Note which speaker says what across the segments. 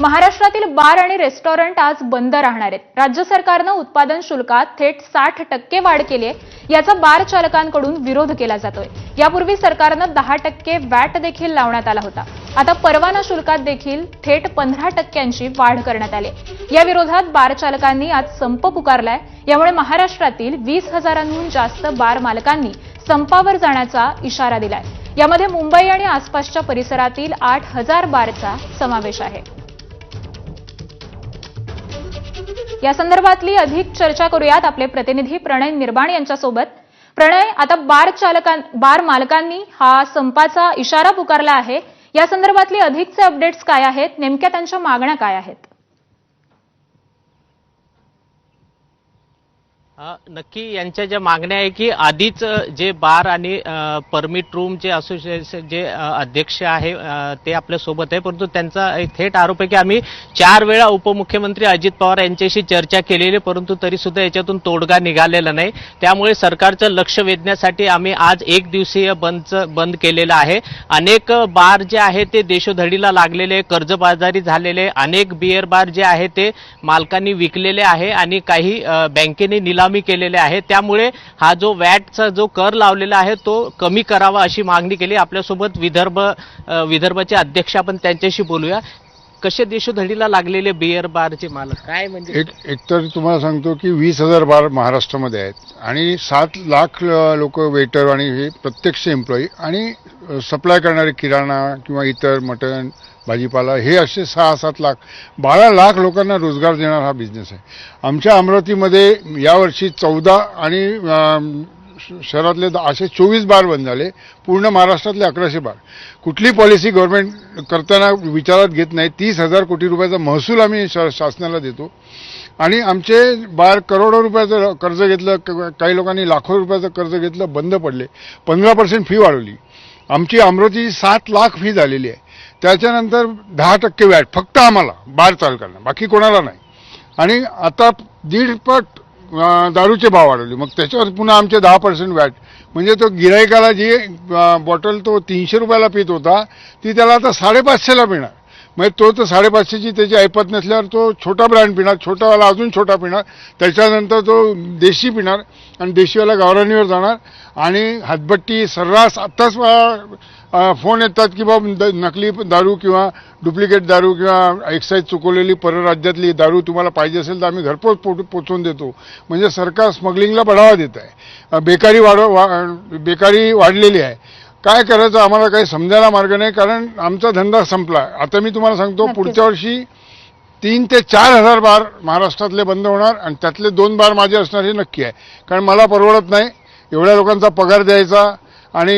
Speaker 1: महाराष्ट्रातील बार आणि रेस्टॉरंट आज बंद राहणार आहेत. राज्य सरकारनं उत्पादन शुल्कात थेट साठ टक्के वाढ केली आहे. याचा बार चालकांकडून विरोध केला जातोय. यापूर्वी सरकारनं दहा टक्के वॅट देखील लावण्यात आला होता. आता परवाना शुल्कात देखील थेट पंधरा टक्क्यांची वाढ करण्यात आली या विरोधात बार चालकांनी आज संप पुकारलाय. यामुळे महाराष्ट्रातील वीस हजारांहून जास्त बार मालकांनी संपावर जाण्याचा इशारा दिलाय. यामध्ये मुंबई आणि आसपासच्या परिसरातील आठ हजार बारचा समावेश आहे. या संदर्भातली अधिक चर्चा करूयात आपले प्रतिनिधी प्रणय निर्बाण यांच्यासोबत. प्रणय आता बार चालकां बार मालकांनी हा संपाचा इशारा पुकारला आहे. या संदर्भातली अधिकचे अपडेट्स काय आहेत? नेमक्या त्यांच्या मागण्या काय आहेत?
Speaker 2: नक्की यांच्या ज्या मागण्या आहे की आधीच जे बार आणि परमिट रूम जे असोसिएशन जे अध्यक्ष आहे ते आपल्यासोबत आहे. परंतु त्यांचा एक थेट आरोप आहे की आम्ही चार वेळा उपमुख्यमंत्री अजित पवार यांच्याशी चर्चा केलेली आहे, परंतु तरी सुद्धा याच्यातून तोडगा निघालेला नाही. त्यामुळे सरकारचं लक्ष वेधण्यासाठी आम्ही आज एक दिवसीय बंदचं बंद केलेलं आहे. अनेक बार जे आहे ते देशोधडीला लागलेले कर्जबाजारी झालेले अनेक बिअर बार जे आहे ते मालकांनी विकलेले आहे आणि काही बँकेने निलाम केलेले आहे. त्यामुळे हा जो वॅटचा जो कर लावलेला आहे तो कमी करावा अशी मागणी केली. आपल्यासोबत विदर्भ विदर्भाचे अध्यक्ष आपण त्यांच्याशी बोलूया. कसे देशोधडीला लागलेले बिअर बारचे मालक? काय म्हणजे?
Speaker 3: एक एकतर तुम्हाला सांगतो की वीस हजार बार महाराष्ट्रामध्ये आहेत आणि सात लाख लोक वेटर आणि हे प्रत्यक्ष एम्प्लॉई आणि सप्लाय करणारे किराणा किंवा इतर मटण भाजीपाला हे असे सहा सात लाख बारा लाख लोकांना रोजगार देणारा हा बिझनेस आहे. आमच्या अमरावतीमध्ये यावर्षी चौदा आणि शहरातले असे चोवीस बार बंद झाले. पूर्ण महाराष्ट्रातले अकराशे बार. कुठली पॉलिसी गव्हर्नमेंट करताना विचारात घेत नाही. तीस हजार कोटी रुपयाचा महसूल आम्ही शा- शासनाला देतो. आणि आमचे बार करोडो रुपयाचं कर्ज घेतलं. क- काही लोकांनी लाखो रुपयाचं कर्ज घेतलं. बंद पडले. पंधरा पर्सेंट फी वाढवली. आमची अमरावतीची सात लाख फी झालेली आहे. त्याच्यानंतर दहा टक्के व्याज. फक्त आम्हाला. बार चालकांना. बाकी कोणाला नाही. आणि आता दीडपट दारूचे भाव वाढवले. मग त्याच्यावर पुन्हा आमचे दहा पर्सेंट वॅट म्हणजे तो गिरायकाला जी बॉटल तो तीनशे रुपयाला पित होता ती त्याला आता साडेपाचशेला पिणार म्हणजे तो तर साडेपाचशेची त्याची ऐपत नसल्यावर तो छोटा ब्रँड पिणार छोटावाला अजून छोटा पिणार त्याच्यानंतर तो देशी पिणार आणि देशीवाला गावरानीवर जाणार आणि हातभट्टी सर्रास आत्ताच फोन येतात की बाबा द- नकली दारू किंवा डुप्लिकेट दारू किंवा एक्साईज चुकवलेली परराज्यातली दारू तुम्हाला पाहिजे असेल तर आम्ही घरपोच पो पोचवून देतो. म्हणजे सरकार स्मगलिंगला बढावा देत आहे. बेकारी वाढव वा- बेकारी वाढलेली आहे. काय करायचं आम्हाला काही समजायला मार्ग नाही कारण आमचा धंदा संपला आता मी तुम्हाला सांगतो. पुढच्या वर्षी तीन ते चार हजार बार महाराष्ट्रातले बंद होणार आणि त्यातले दोन बार माझे असणार हे नक्की आहे कारण मला परवडत नाही एवढ्या लोकांचा पगार द्यायचा आणि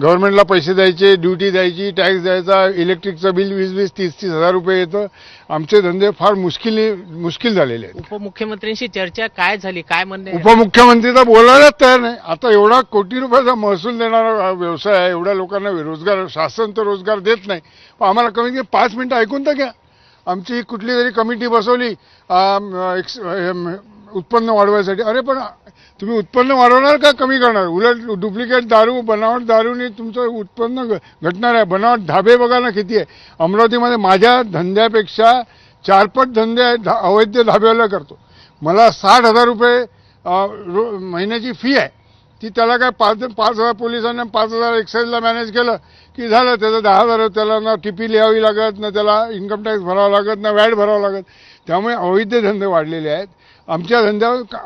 Speaker 3: गव्हर्नमेंटला पैसे द्यायचे ड्युटी द्यायची टॅक्स द्यायचा इलेक्ट्रिकचं बिल वीस वीस तीस तीस हजार रुपये येतं. आमचे धंदे फार मुश्किल मुश्किल झालेले आहेत.
Speaker 2: उपमुख्यमंत्र्यांशी चर्चा काय झाली? काय म्हणणे?
Speaker 3: उपमुख्यमंत्री तर बोलायलाच तयार नाही. आता एवढा कोटी रुपयाचा महसूल देणारा व्यवसाय आहे. एवढ्या लोकांना रोजगार शासन तर रोजगार देत नाही. पण आम्हाला कमीत कमी पाच मिनिटं ऐकून तर घ्या. आमची कुठली तरी कमिटी बसवली. उत्पन्न वाढवायसाठी. अरे पण तुम्ही उत्पन्न वाढवणार का कमी करणार? उलट डुप्लिकेट दारू बनावट दारूने तुमचं उत्पन्न घटणार आहे. बनावट धाबे बघा ना किती आहे. अमरावतीमध्ये माझ्या धंद्यापेक्षा चारपट धंदे आहेत, धा- अवैध धाब्याला करतो. मला साठ हजार रुपये रो- महिन्याची फी आहे. ती त्याला काय पाच पाच हजार पोलिसांना पाच हजार एक्साईजला मॅनेज केलं की झालं. त्याचं दहा हजार त्याला ना टिपी लिहावी लागत ना त्याला इन्कम टॅक्स भरावा लागत ना वॅट भरावं लागत. त्यामुळे अवैध धंदे वाढलेले आहेत. आमच्या धंद्यावर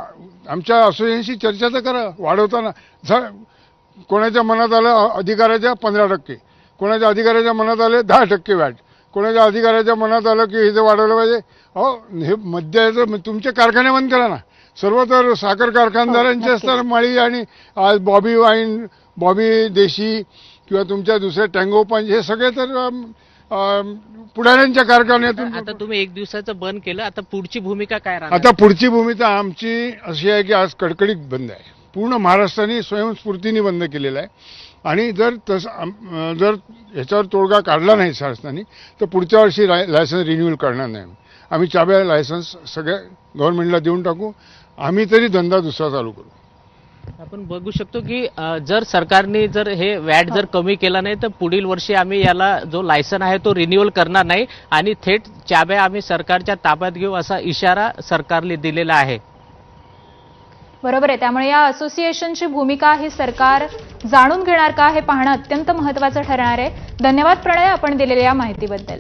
Speaker 3: आमच्या असोसिएशनशी चर्चा तर करा वाढवताना. झ- कोणाच्या मनात आलं अधिकाऱ्याच्या पंधरा टक्के कोणाच्या अधिकाऱ्याच्या मनात आले दहा टक्के वॅट कोणाच्या अधिकाऱ्याच्या मनात आलं की हे जे वाढवलं पाहिजे? अहो हे मद्याचं तुमचे कारखाने बंद करा ना. सर्व तर साखर कारखानदारांचे
Speaker 1: हो,
Speaker 3: असतात माळी आणि आज बॉबी वाईन बॉबी देशी किंवा तुमच्या दुसऱ्या टँगो पंच हे सगळे तर पुढाऱ्यांच्या कारखान्यातून
Speaker 2: आता तुम्ही एक दिवसाचं बंद केलं आता पुढची भूमिका काय राहणार?
Speaker 3: आता पुढची भूमिका आमची अशी आहे की आज कडकडीत बंद आहे. पूर्ण महाराष्ट्राने स्वयंस्फूर्तीने बंद केलेला आहे. आणि जर तसं जर ह्याच्यावर तोडगा काढला नाही शासनाने तर पुढच्या वर्षी लाय लायसन्स रिन्यूअल करणार नाही आम्ही. चाब्या लायसन्स सगळ्या गव्हर्नमेंटला देऊन टाकू. आम्ही तरी धंदा दुसरा चालू करू.
Speaker 2: आपण बघू शकतो की जर सरकारने जर हे वॅट जर कमी केलं नाही तर पुढील वर्षी आम्ही याला जो लायसन आहे तो रिन्युअल करणार नाही आणि थेट चाब्या आम्ही सरकारच्या ताब्यात घेऊ असा इशारा सरकारने दिलेला आहे.
Speaker 1: बरोबर आहे. त्यामुळे या असोसिएशनची भूमिका ही सरकार जाणून घेणार का हे पाहणं अत्यंत महत्त्वाचं ठरणार आहे. धन्यवाद प्रणय आपण दिलेल्या या माहितीबद्दल.